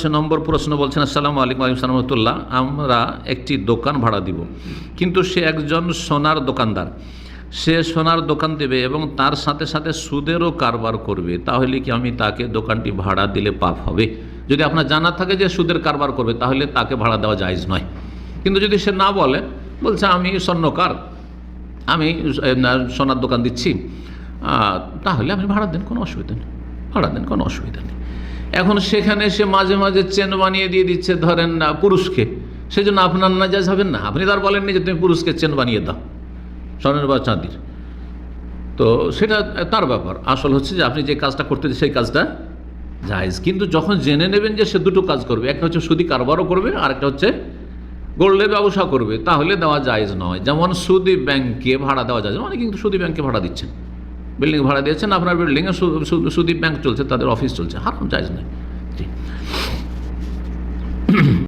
পাঁচ নম্বর প্রশ্ন বলছেন, আসসালামু আলাইকুম আলিম সালামতুল্লাহ আমরা একটি দোকান ভাড়া দিব। কিন্তু সে একজন সোনার দোকানদার। সে সোনার দোকান দেবে এবং তার সাথে সাথে সুদেরও কারবার করবে। তাহলে কি আমি তাকে দোকানটি ভাড়া দিলে পাপ হবে? যদি আপনার জানা থাকে যে সুদের কারবার করবে, তাহলে তাকে ভাড়া দেওয়া জায়জ নয়। কিন্তু যদি সে না বলে, বলছে, আমি স্বর্ণকার, আমি সোনার দোকান দিচ্ছি তাহলে আপনি ভাড়া দেন, কোনো অসুবিধা নেই। ভাড়া দেন কোনো অসুবিধা নেই। এখন সেখানে সে মাঝে মাঝে চেন বানিয়ে দিয়ে দিচ্ছে, ধরেন না পুরুষকে। সেই জন্য আপনার না যা হবেন না? আপনি তার বলেননি যে তুমি পুরুষকে চেন বানিয়ে দাও, স্বর্ণের বা চাঁদির। তো সেটা তার ব্যাপার। আসল হচ্ছে যে আপনি যে কাজটা করতে সেই কাজটা জায়েজ। কিন্তু যখন জেনে নেবেন যে সে দুটো কাজ করবে, একটা হচ্ছে সুদি কারবারও করবে, আর একটা হচ্ছে গোল্ডের ব্যবসা করবে, তাহলে দেওয়া জায়েজ নয়। যেমন সুদি ব্যাংকে ভাড়া দেওয়া যায়, অনেকে কিন্তু সুদি ব্যাংকে ভাড়া দিচ্ছেন। বিল্ডিং ভাড়া দিয়েছেন আপনার বিল্ডিংয়ে সুদীপ ব্যাংক চলছে তাদের অফিস চলছে। হারাম চাইজ নেই